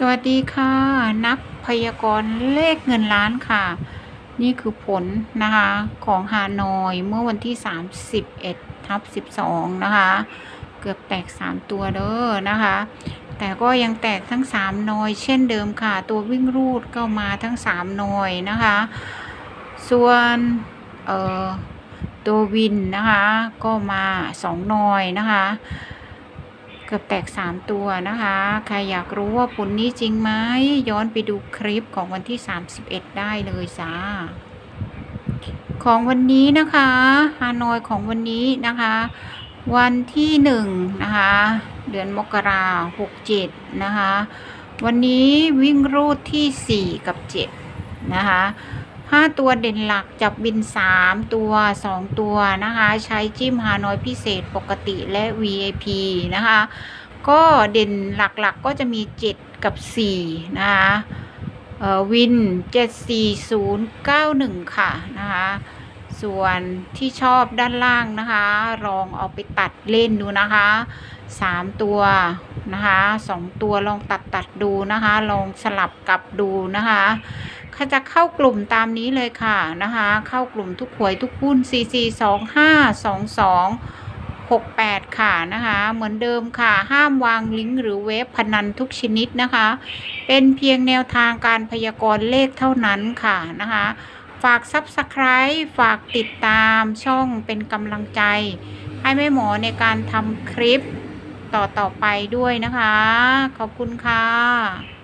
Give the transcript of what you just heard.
สวัสดีค่ะ นักพยากรณ์เลขเงินล้านค่ะ นี่คือผลนะคะของฮานอยเมื่อวันที่ 31ทับ12 นะคะ เกือบแตก 3 ตัวเด้อนะคะ แต่ก็ยังแตกทั้ง 3 นอย เช่นเดิมค่ะ ตัววิ่งรูดก็มาทั้ง 3 นอยนะคะ ส่วนเอ่อตัววินนะคะก็มา 2 นอยนะคะ เกือบแตก 3 ตัวนะคะ ใครอยากรู้ว่าผลนี้จริงไหมย้อนไปดูคลิปของวันที่ 31 ได้เลยจ้าของวันนี้นะคะฮานอยของวันนี้นะคะ วันที่1นะคะ เดือนมกราหกเจ็ดนะคะ วันนี้วิ่งรูดที่4กับ7นะคะ ห้าตัวเด่นหลักจับบิน3ตัว2ตัวนะคะ ใช้จิ้มฮานอยพิเศษปกติและ VIP นะคะ ก็เด่นหลักๆกก็จะมี7กับ4นะคะเอ่อวิน74091ค่ะนะคะส่วนที่ชอบด้านล่างนะคะ ลองเอาไปตัดเล่นดูนะคะ3ตัวนะคะ2ตัวลองตัดตัดดูนะคะ ลองสลับกลับดูนะคะ ถ้าจะเข้ากลุ่มตามนี้เลยค่ะนะคะ เข้ากลุ่มทุกหวยทุกหุ้น CC 2 5 2 2 6 8 ค่ะนะคะ เหมือนเดิมค่ะ ห้ามวางลิงก์หรือเว็บพนันทุกชนิดนะคะ เป็นเพียงแนวทางการพยากรณ์เลขเท่านั้นค่ะนะคะ ฝาก Subscribe ฝากติดตามช่องเป็นกำลังใจ ให้แม่หมอในการทำคลิปต่อ ๆ ไปด้วยนะคะ ขอบคุณค่ะ